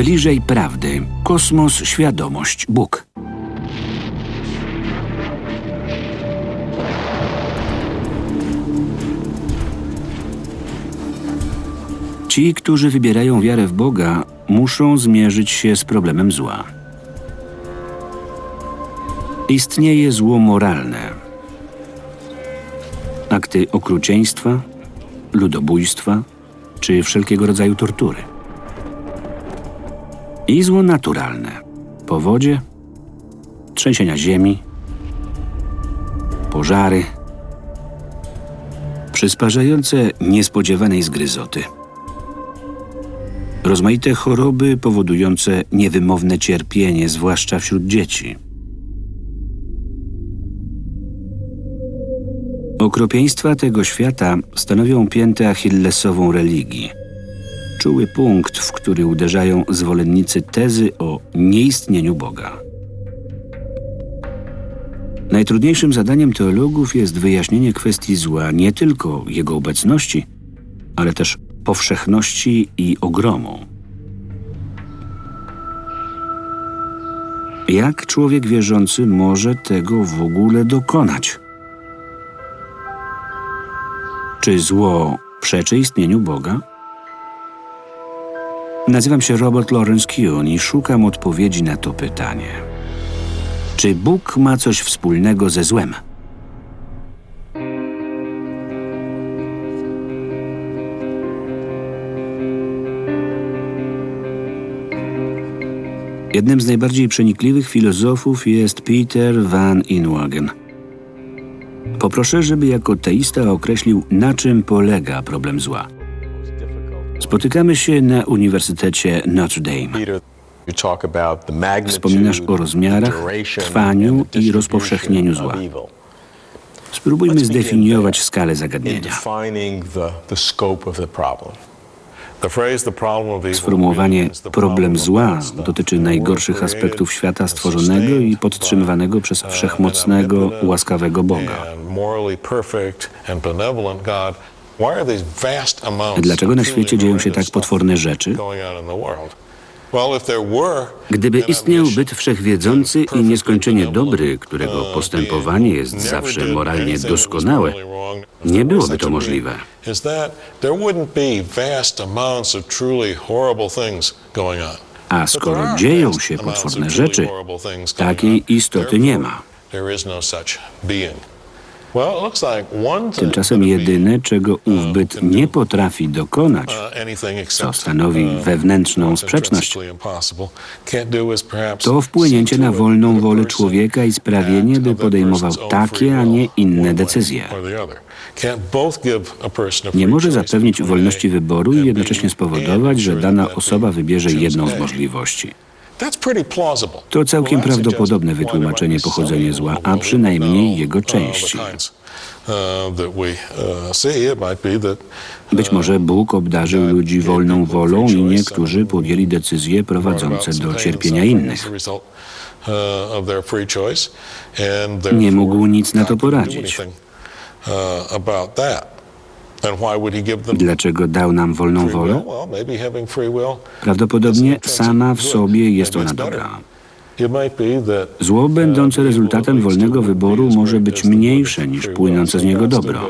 Bliżej prawdy. Kosmos, świadomość, Bóg. Ci, którzy wybierają wiarę w Boga, muszą zmierzyć się z problemem zła. Istnieje zło moralne. Akty okrucieństwa, ludobójstwa czy wszelkiego rodzaju tortury. I zło naturalne. Powodzie, trzęsienia ziemi, pożary, przysparzające niespodziewanej zgryzoty. Rozmaite choroby powodujące niewymowne cierpienie, zwłaszcza wśród dzieci. Okropieństwa tego świata stanowią piętę achillesową religii. Czuły punkt, w który uderzają zwolennicy tezy o nieistnieniu Boga. Najtrudniejszym zadaniem teologów jest wyjaśnienie kwestii zła nie tylko jego obecności, ale też powszechności i ogromu. Jak człowiek wierzący może tego w ogóle dokonać? Czy zło przeczy istnieniu Boga? Nazywam się Robert Lawrence Kuhn i szukam odpowiedzi na to pytanie. Czy Bóg ma coś wspólnego ze złem? Jednym z najbardziej przenikliwych filozofów jest Peter van Inwagen. Poproszę, żeby jako teista określił, na czym polega problem zła. Spotykamy się na Uniwersytecie Notre Dame. Wspominasz o rozmiarach, trwaniu i rozpowszechnieniu zła. Spróbujmy zdefiniować skalę zagadnienia. Sformułowanie problem zła dotyczy najgorszych aspektów świata stworzonego i podtrzymywanego przez wszechmocnego, łaskawego Boga. Dlaczego na świecie dzieją się tak potworne rzeczy? Gdyby istniał byt wszechwiedzący i nieskończenie dobry, którego postępowanie jest zawsze moralnie doskonałe, nie byłoby to możliwe. A skoro dzieją się potworne rzeczy, takiej istoty nie ma. Tymczasem jedyne, czego ów byt nie potrafi dokonać, co stanowi wewnętrzną sprzeczność, to wpłynięcie na wolną wolę człowieka i sprawienie, by podejmował takie, a nie inne decyzje. Nie może zapewnić wolności wyboru i jednocześnie spowodować, że dana osoba wybierze jedną z możliwości. To całkiem prawdopodobne wytłumaczenie pochodzenia zła, a przynajmniej jego części. Być może Bóg obdarzył ludzi wolną wolą i niektórzy podjęli decyzje prowadzące do cierpienia innych. Nie mógł nic na to poradzić. Dlaczego dał nam wolną wolę? Prawdopodobnie sama w sobie jest ona dobra. Zło będące rezultatem wolnego wyboru może być mniejsze niż płynące z niego dobro.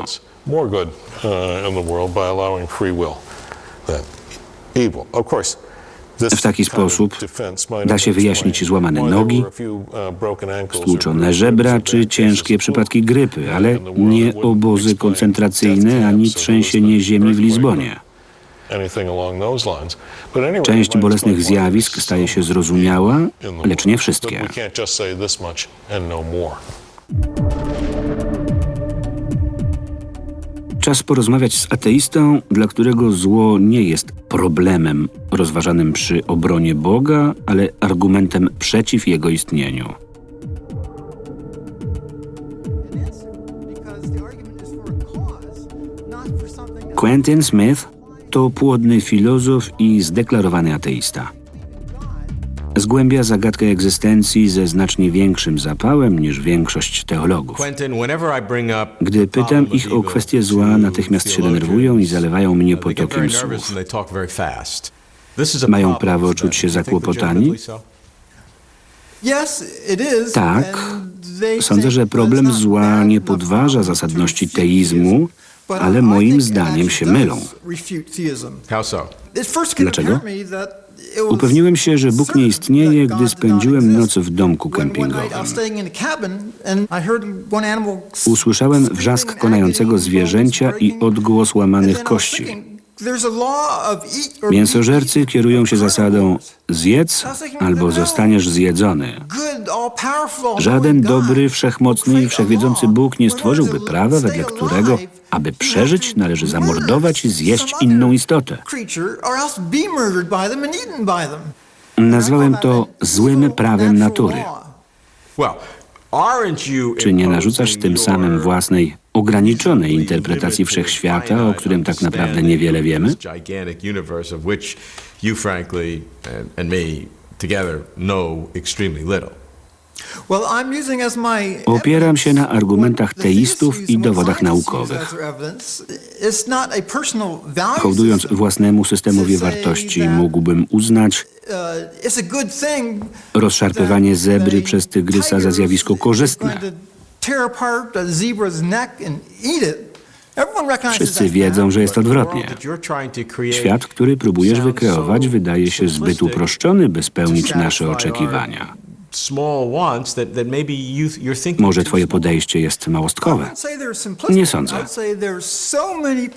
W taki sposób da się wyjaśnić złamane nogi, stłuczone żebra czy ciężkie przypadki grypy, ale nie obozy koncentracyjne ani trzęsienie ziemi w Lizbonie. Część bolesnych zjawisk staje się zrozumiała, lecz nie wszystkie. Czas porozmawiać z ateistą, dla którego zło nie jest problemem rozważanym przy obronie Boga, ale argumentem przeciw jego istnieniu. Quentin Smith to płodny filozof i zdeklarowany ateista. Zgłębia zagadkę egzystencji ze znacznie większym zapałem niż większość teologów. Gdy pytam ich o kwestię zła, natychmiast się denerwują i zalewają mnie potokiem słów. Mają prawo czuć się zakłopotani? Tak. Sądzę, że problem zła nie podważa zasadności teizmu, ale moim zdaniem się mylą. Dlaczego? Upewniłem się, że Bóg nie istnieje, gdy spędziłem noc w domku kempingowym. Usłyszałem wrzask konającego zwierzęcia i odgłos łamanych kości. Mięsożercy kierują się zasadą zjedz albo zostaniesz zjedzony. Żaden dobry, wszechmocny i wszechwiedzący Bóg nie stworzyłby prawa, wedle którego, aby przeżyć, należy zamordować i zjeść inną istotę. Nazwałem to złym prawem natury. Czy nie narzucasz tym samym własnej ograniczonej interpretacji wszechświata, o którym tak naprawdę niewiele wiemy? Opieram się na argumentach teistów i dowodach naukowych. Hołdując własnemu systemowi wartości, mógłbym uznać rozszarpywanie zebry przez tygrysa za zjawisko korzystne. Wszyscy wiedzą, że jest odwrotnie. Świat, który próbujesz wykreować, wydaje się zbyt uproszczony, by spełnić nasze oczekiwania. Może twoje podejście jest małostkowe. Nie sądzę.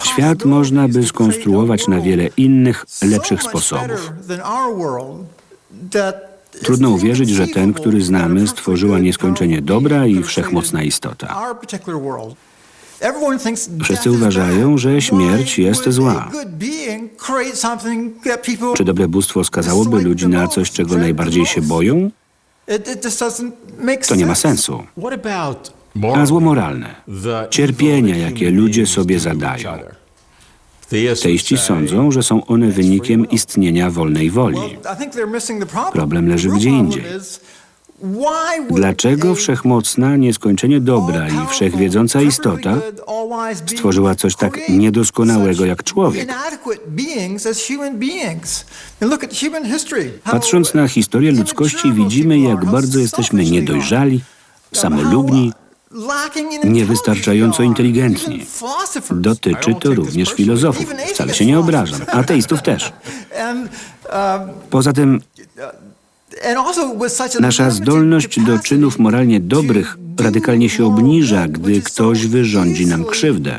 Świat można by skonstruować na wiele innych, lepszych sposobów. Trudno uwierzyć, że ten, który znamy, stworzyła nieskończenie dobra i wszechmocna istota. Wszyscy uważają, że śmierć jest zła. Czy dobre bóstwo skazałoby ludzi na coś, czego najbardziej się boją? To nie ma sensu. A zło moralne. Cierpienia, jakie ludzie sobie zadają. Teiści sądzą, że są one wynikiem istnienia wolnej woli. Problem leży gdzie indziej. Dlaczego wszechmocna, nieskończenie dobra i wszechwiedząca istota stworzyła coś tak niedoskonałego jak człowiek? Patrząc na historię ludzkości, widzimy, jak bardzo jesteśmy niedojrzali, samolubni, niewystarczająco inteligentni. Dotyczy to również filozofów. Wcale się nie obrażam. Ateistów też. Poza tym Nasza zdolność do czynów moralnie dobrych radykalnie się obniża, gdy ktoś wyrządzi nam krzywdę.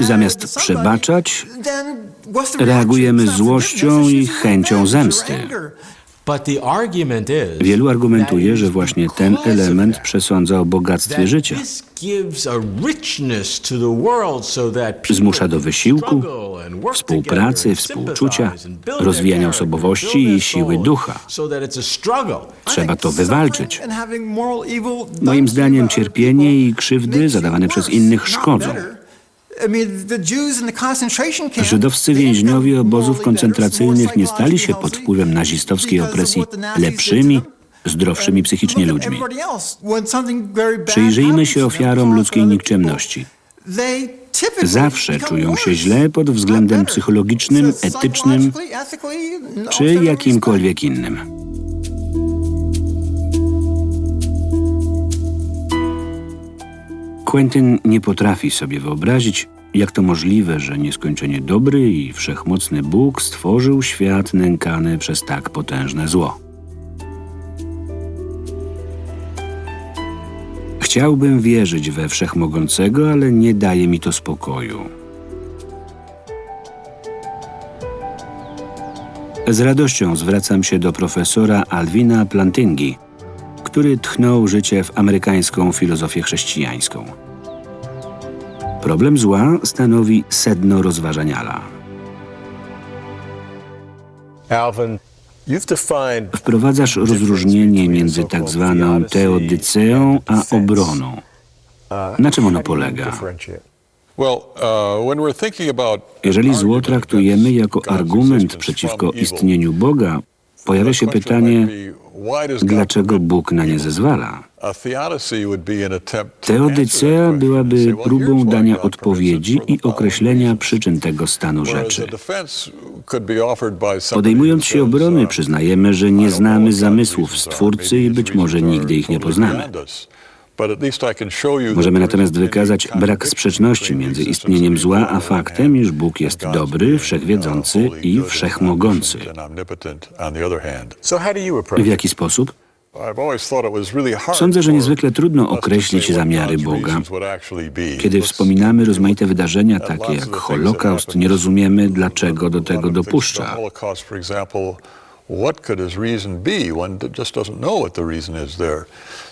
Zamiast przebaczać, reagujemy złością i chęcią zemsty. Wielu argumentuje, że właśnie ten element przesądza o bogactwie życia. Zmusza do wysiłku, współpracy, współczucia, rozwijania osobowości i siły ducha. Trzeba to wywalczyć. Moim zdaniem cierpienie i krzywdy zadawane przez innych szkodzą. Żydowscy więźniowie obozów koncentracyjnych nie stali się pod wpływem nazistowskiej opresji lepszymi, zdrowszymi psychicznie ludźmi. Przyjrzyjmy się ofiarom ludzkiej nikczemności. Zawsze czują się źle pod względem psychologicznym, etycznym czy jakimkolwiek innym. Quentin nie potrafi sobie wyobrazić, jak to możliwe, że nieskończenie dobry i wszechmocny Bóg stworzył świat nękany przez tak potężne zło. Chciałbym wierzyć we wszechmogącego, ale nie daje mi to spokoju. Z radością zwracam się do profesora Alwina Plantingi, który tchnął życie w amerykańską filozofię chrześcijańską. Problem zła stanowi sedno rozważań Ala. Alvin, Wprowadzasz rozróżnienie między tak zwaną teodyceą a obroną. Na czym ono polega? uh, Jeżeli zło traktujemy jako argument przeciwko istnieniu Boga, Pojawia się pytanie, dlaczego Bóg na nie zezwala? Teodycea byłaby próbą dania odpowiedzi i określenia przyczyn tego stanu rzeczy. Podejmując się obrony, uh, przyznajemy, że nie znamy zamysłów. Stwórcy i być może nigdy ich nie poznamy. Możemy natomiast wykazać brak sprzeczności między istnieniem zła a faktem, iż Bóg jest dobry, wszechwiedzący i wszechmogący. W jaki sposób? Sądzę, że niezwykle trudno określić zamiary Boga. Kiedy wspominamy rozmaite wydarzenia, takie jak Holokaust, nie rozumiemy, dlaczego do tego dopuszcza. Holocaust, for example, what could his reason be? One d- just doesn't know what the reason is there.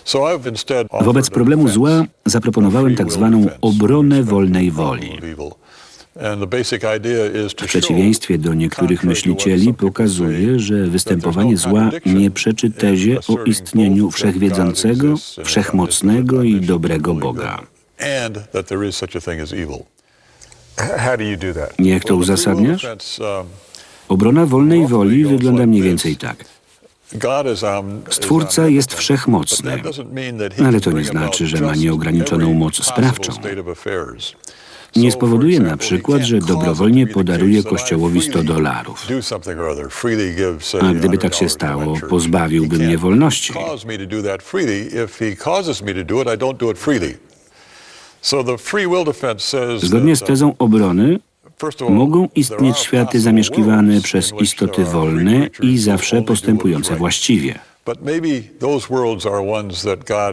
So I've instead Wobec problemu zła zaproponowałem tak zwaną obronę wolnej woli. W przeciwieństwie do niektórych myślicieli pokazuje, że występowanie zła nie przeczy tezie o istnieniu wszechwiedzącego, wszechmocnego i dobrego Boga. Jak to uzasadniasz? Obrona wolnej woli wygląda mniej więcej tak. Stwórca jest wszechmocny, ale to nie znaczy, że ma nieograniczoną moc sprawczą. Nie spowoduje na przykład, że dobrowolnie podaruje Kościołowi 100 freely dolarów. A gdyby tak $100 się stało, pozbawiłby mnie wolności. Zgodnie z tezą obrony mogą istnieć światy zamieszkiwane przez istoty free wolne i zawsze postępujące właściwie.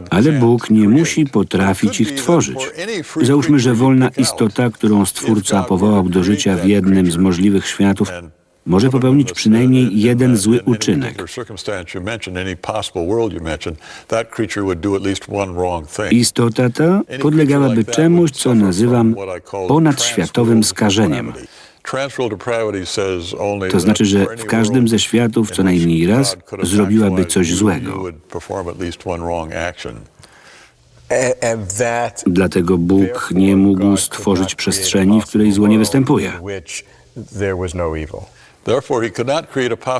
Ale Bóg nie musi potrafić ich tworzyć. Załóżmy, że wolna istota, którą Stwórca powołał do życia w jednym z możliwych światów, może popełnić przynajmniej jeden zły uczynek. Istota ta podlegałaby czemuś, co nazywam ponadświatowym skażeniem. To znaczy, że w każdym ze światów co najmniej raz zrobiłaby coś złego. Dlatego Bóg nie mógł stworzyć przestrzeni, w której zło nie występuje.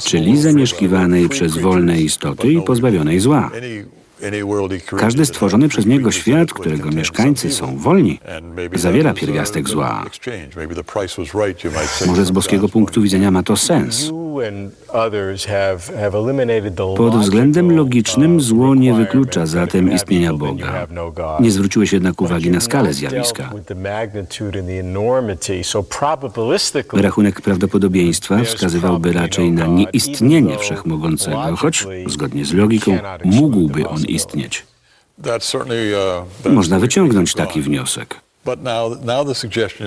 Czyli zamieszkiwanej przez wolne istoty i pozbawionej zła. Każdy stworzony przez Niego świat, którego mieszkańcy są wolni, zawiera pierwiastek zła. Może z boskiego punktu widzenia ma to sens. Pod względem logicznym zło nie wyklucza zatem istnienia Boga. Nie zwróciłeś jednak uwagi na skalę zjawiska. Rachunek prawdopodobieństwa wskazywałby raczej na nieistnienie wszechmogącego, choć zgodnie z logiką mógłby on istnieć. Uh, Można wyciągnąć taki wniosek.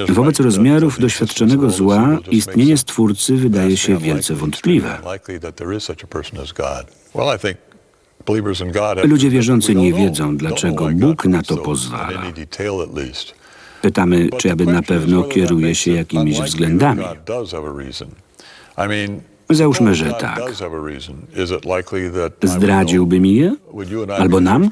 Wobec that rozmiarów doświadczonego zła istnienie Stwórcy wydaje się wielce wątpliwe. Ludzie wierzący nie wiedzą, dlaczego Bóg na to pozwala. Pytamy, czy aby na pewno kieruje się jakimiś względami. Załóżmy, że tak. Zdradziłby mi je? Albo nam?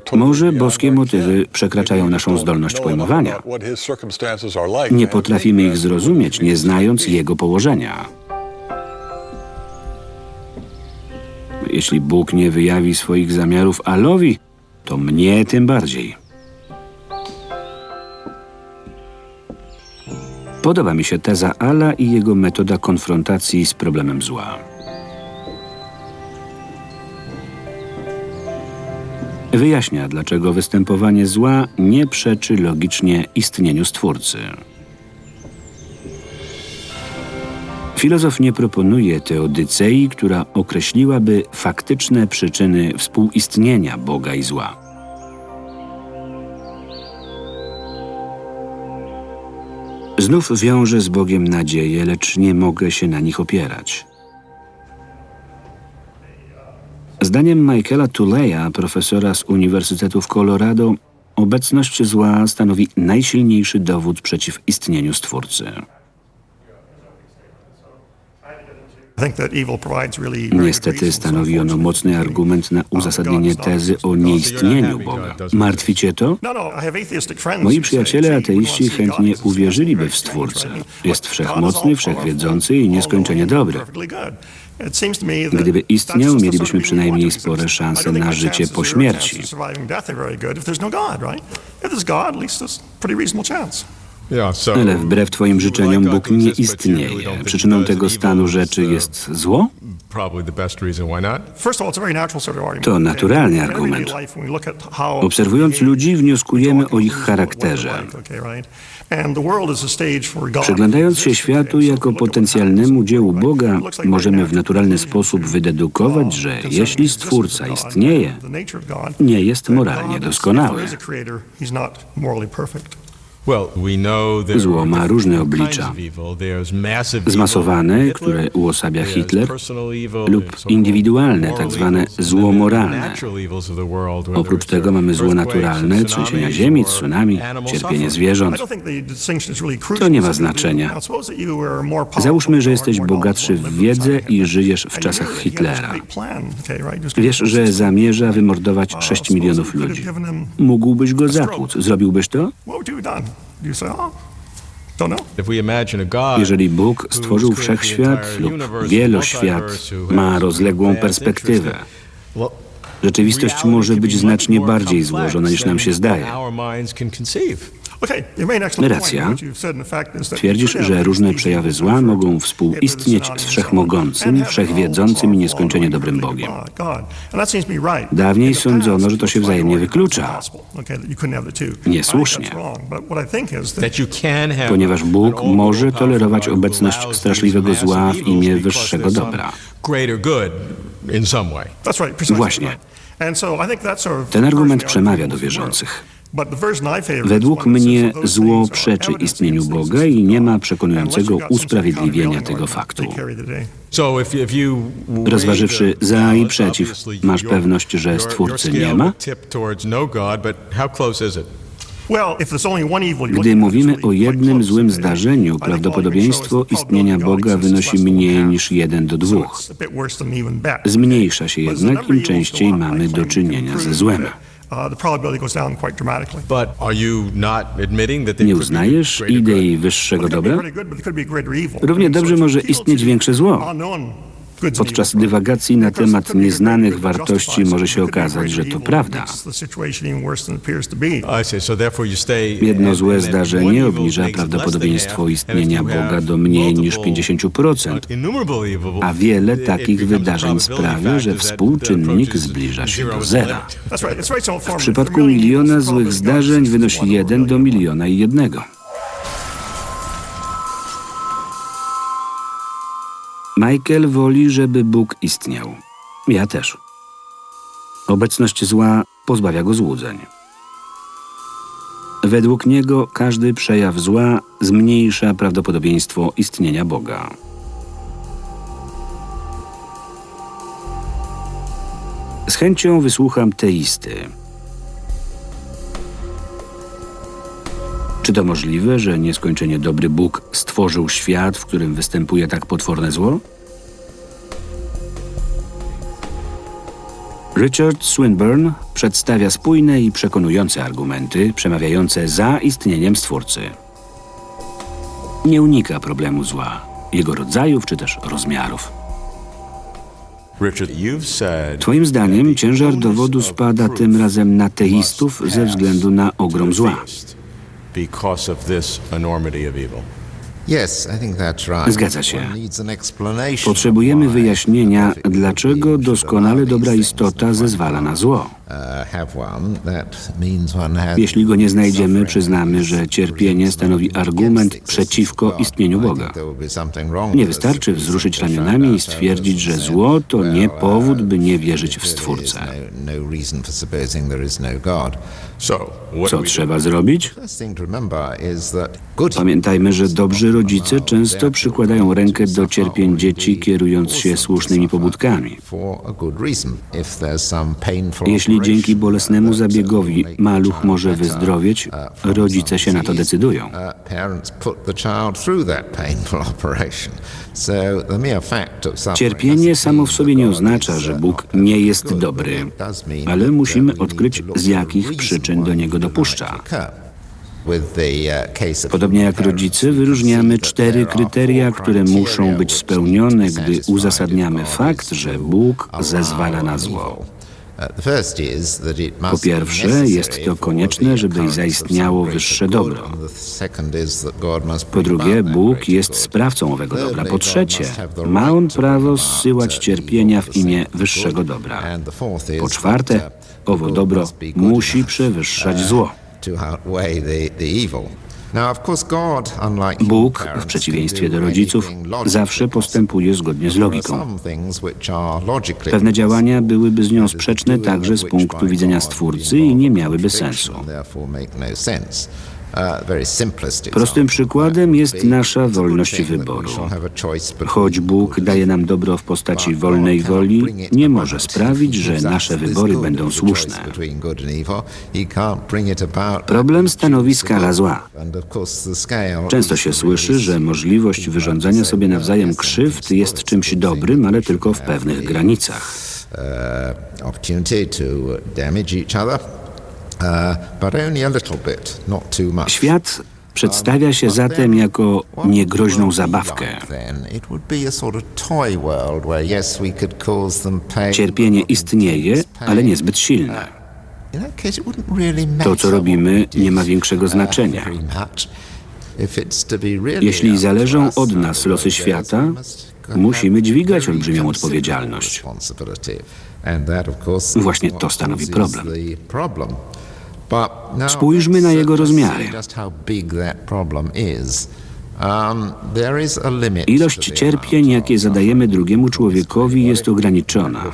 totally Może boskie motywy przekraczają naszą zdolność pojmowania. Nie potrafimy ich zrozumieć, nie znając jego położenia. Jeśli Bóg nie wyjawi swoich zamiarów Alowi, to mnie tym bardziej. Podoba mi się teza Ala i jego metoda konfrontacji z problemem zła. Wyjaśnia, dlaczego występowanie zła nie przeczy logicznie istnieniu Stwórcy. Filozof nie proponuje teodycei, która określiłaby faktyczne przyczyny współistnienia Boga i zła. Znów wiążę z Bogiem nadzieję, lecz nie mogę się na nich opierać. Zdaniem Michaela Tuleya, profesora z Uniwersytetu w Colorado, obecność zła stanowi najsilniejszy dowód przeciw istnieniu Stwórcy. Niestety stanowi ono mocny argument na uzasadnienie tezy o nieistnieniu Boga. Martwi cię to? Moi przyjaciele ateiści chętnie uwierzyliby w Stwórcę. Jest wszechmocny, wszechwiedzący i nieskończenie dobry. Gdyby istniał, mielibyśmy przynajmniej spore szanse na życie po śmierci. Ale wbrew Twoim życzeniom Bóg nie istnieje. Przyczyną tego stanu rzeczy jest zło? To naturalny argument. Obserwując ludzi, wnioskujemy o ich charakterze. Przyglądając się światu jako potencjalnemu dziełu Boga, możemy w naturalny sposób wydedukować, że jeśli Stwórca istnieje, nie jest moralnie doskonały. Zło ma różne oblicza. Zmasowane, które uosabia Hitler, lub indywidualne, tak zwane zło moralne. Oprócz tego mamy zło naturalne, trzęsienia ziemi, tsunami, cierpienie zwierząt. To nie ma znaczenia. Załóżmy, że jesteś bogatszy w wiedzę i żyjesz w czasach Hitlera. Wiesz, że zamierza wymordować 6 milionów ludzi. Mógłbyś go zatłuc. Zrobiłbyś to? Jeżeli Bóg stworzył wszechświat lub wieloświat, ma rozległą perspektywę. Rzeczywistość może być znacznie bardziej złożona niż nam się zdaje. Racja. Twierdzisz, że różne przejawy zła mogą współistnieć z wszechmogącym, wszechwiedzącym i nieskończenie dobrym Bogiem. Dawniej sądzono, że to się wzajemnie wyklucza. Niesłusznie. Ponieważ Bóg może tolerować obecność straszliwego zła w imię wyższego dobra. Właśnie. Ten argument przemawia do wierzących. Według mnie zło przeczy istnieniu Boga i nie ma przekonującego usprawiedliwienia tego faktu. Rozważywszy za i przeciw, masz pewność, że Stwórcy nie ma? Gdy mówimy o jednym złym zdarzeniu, prawdopodobieństwo istnienia Boga wynosi mniej niż jeden do dwóch. Zmniejsza się jednak, im częściej mamy do czynienia ze złem. Nie uznajesz idei wyższego dobra? Równie dobrze może istnieć większe zło. Podczas dywagacji na temat nieznanych wartości może się okazać, że to prawda. Jedno złe zdarzenie obniża prawdopodobieństwo istnienia Boga do mniej niż 50%, a wiele takich wydarzeń sprawia, że współczynnik zbliża się do zera. W przypadku miliona złych zdarzeń wynosi 1 do miliona i jednego. Michael woli, żeby Bóg istniał. Ja też. Obecność zła pozbawia go złudzeń. Według niego każdy przejaw zła zmniejsza prawdopodobieństwo istnienia Boga. Z chęcią wysłucham teisty. Czy to możliwe, że nieskończenie dobry Bóg stworzył świat, w którym występuje tak potworne zło? Richard Swinburne przedstawia spójne i przekonujące argumenty przemawiające za istnieniem Stwórcy. Nie unika problemu zła, jego rodzajów czy też rozmiarów. Twoim zdaniem ciężar dowodu spada tym razem na teistów ze względu na ogrom zła. Because of this enormity of evil. Zgadza się. Potrzebujemy wyjaśnienia, dlaczego doskonale dobra istota zezwala na zło. Jeśli go nie znajdziemy, przyznamy, że cierpienie stanowi argument przeciwko istnieniu Boga. Nie wystarczy wzruszyć ramionami i stwierdzić, że zło to nie powód, by nie wierzyć w Stwórcę. Co trzeba zrobić? Pamiętajmy, że dobrzy rodzice często przykładają rękę do cierpień dzieci, kierując się słusznymi pobudkami. Jeśli dzięki bolesnemu zabiegowi maluch może wyzdrowieć, rodzice się na to decydują. Uh, Cierpienie samo w sobie nie oznacza, że uh, Bóg nie jest dobry, ale musimy uh, we odkryć, z jakich przyczyn do niego dopuszcza. Podobnie jak can wyróżniamy cztery kryteria, które muszą być spełnione, gdy uzasadniamy fakt, że Bóg zezwala na zło. Po pierwsze, jest to konieczne, żeby zaistniało wyższe dobro. Po drugie, Bóg jest sprawcą owego dobra. Po trzecie, ma on prawo zsyłać uh, cierpienia w imię wyższego dobra. Po czwarte, uh, owo dobro musi przewyższać uh, zło. Bóg, w przeciwieństwie do rodziców, zawsze postępuje zgodnie z logiką. Pewne działania byłyby z nią sprzeczne także z punktu widzenia Stwórcy i nie miałyby sensu. Prostym przykładem jest nasza wolność wyboru. Choć Bóg daje nam dobro w postaci wolnej woli, nie może sprawić, że nasze wybory będą słuszne. Problem that we stanowi choose the skala good. zła. Często się słyszy, że możliwość wyrządzania sobie nawzajem krzywd jest czymś dobrym, ale tylko w pewnych granicach. uh, opportunity to damage each other, Świat przedstawia się But zatem jako niegroźną zabawkę. Cierpienie istnieje, ale niezbyt silne. Really To, co robimy, nie ma większego uh, znaczenia. Jeśli zależą od uh, nas losy świata, musimy dźwigać olbrzymią odpowiedzialność. Właśnie to stanowi problem. Now Spójrzmy na uh, jego just rozmiary. Um, Ilość cierpień, jakie zadajemy drugiemu człowiekowi, jest ograniczona.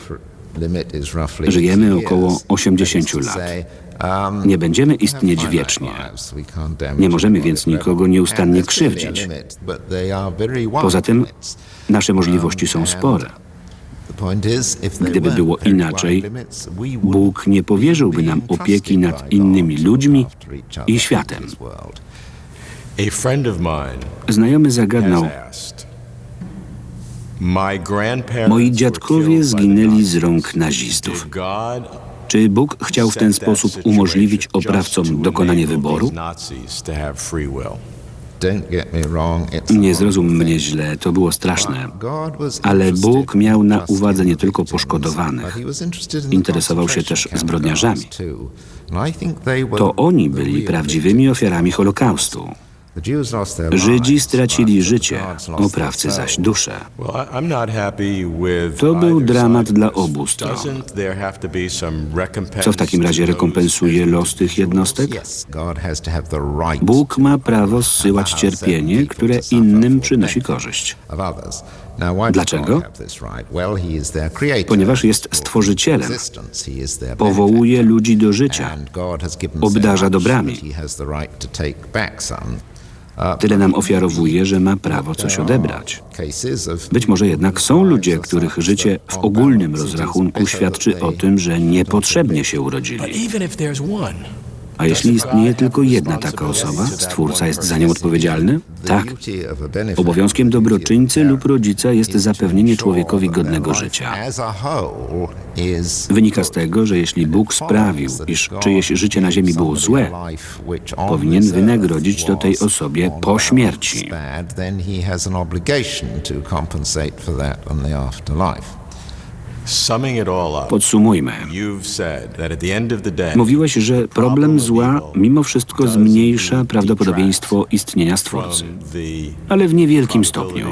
Żyjemy 80 około years. 80 That is to lat. um, Nie będziemy istnieć wiecznie. Nie możemy więc nikogo nieustannie krzywdzić. Poza tym nasze możliwości są spore. Gdyby było inaczej, Bóg nie powierzyłby nam opieki nad innymi ludźmi i światem. Znajomy zagadnął, moi dziadkowie zginęli z rąk nazistów. Czy Bóg chciał w ten sposób umożliwić oprawcom dokonanie wyboru? Nie zrozum mnie źle, to było straszne. Ale Bóg miał na uwadze nie tylko poszkodowanych. Interesował się też zbrodniarzami. To oni byli prawdziwymi ofiarami Holokaustu. Żydzi stracili życie, oprawcy zaś duszę. To był dramat dla obu stron. Co w takim razie rekompensuje los tych jednostek? Bóg ma prawo zsyłać cierpienie, które innym przynosi korzyść. Dlaczego? Ponieważ jest stworzycielem. Powołuje ludzi do życia. Obdarza dobrami. Tyle nam ofiarowuje, że ma prawo coś odebrać. Być może jednak są ludzie, których życie w ogólnym rozrachunku świadczy o tym, że niepotrzebnie się urodzili. A jeśli istnieje tylko jedna taka osoba, Stwórca jest za nią odpowiedzialny? Tak. Obowiązkiem dobroczyńcy lub rodzica jest zapewnienie człowiekowi godnego życia. Wynika z tego, że jeśli Bóg sprawił, iż czyjeś życie na ziemi było złe, powinien wynagrodzić to tej osobie po śmierci. Podsumujmy. Mówiłeś, że problem zła mimo wszystko zmniejsza prawdopodobieństwo istnienia Stwórcy, ale w niewielkim stopniu.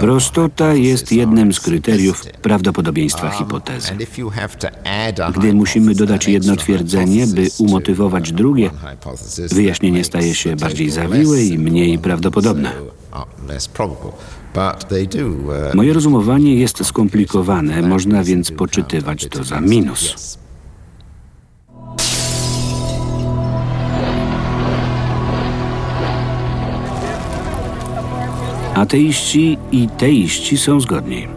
Prostota jest jednym z kryteriów prawdopodobieństwa hipotezy. Gdy musimy dodać jedno twierdzenie, by umotywować uh, drugie, wyjaśnienie staje się bardziej zawiłe i mniej prawdopodobne. uh, uh, Moje rozumowanie jest skomplikowane, można więc poczytywać to za minus. Ateiści i teiści są zgodni.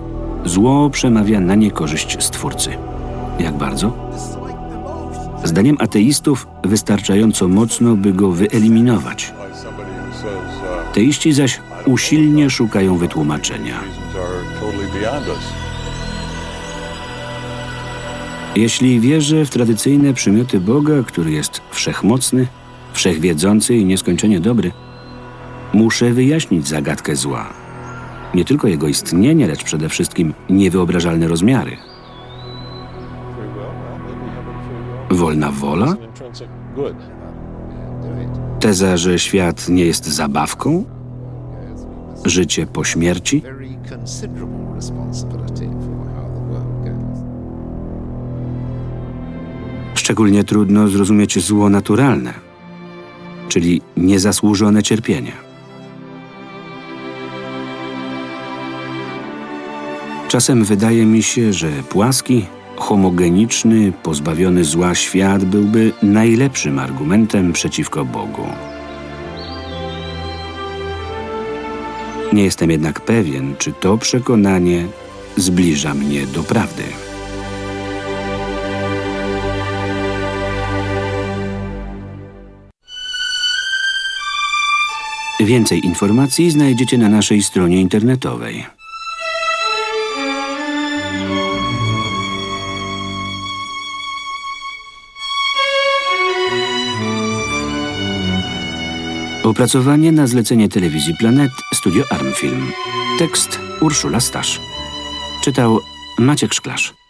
Zło przemawia na niekorzyść Stwórcy. Jak bardzo? Zdaniem ateistów wystarczająco mocno, by go wyeliminować. Teiści zaś usilnie szukają wytłumaczenia. Jeśli wierzę w tradycyjne przymioty Boga, który jest wszechmocny, wszechwiedzący i nieskończenie dobry, muszę wyjaśnić zagadkę zła. Nie tylko jego istnienie, lecz przede wszystkim niewyobrażalne rozmiary. Wolna wola? Teza, że świat nie jest zabawką? Życie po śmierci? Szczególnie trudno zrozumieć zło naturalne, czyli niezasłużone cierpienie. Czasem wydaje mi się, że płaski, homogeniczny, pozbawiony zła świat byłby najlepszym argumentem przeciwko Bogu. Nie jestem jednak pewien, czy to przekonanie zbliża mnie do prawdy. Więcej informacji znajdziecie na naszej stronie internetowej. Opracowanie na zlecenie telewizji Planet Studio Armfilm. Tekst Urszula Stasz. Czytał Maciek Szklarz.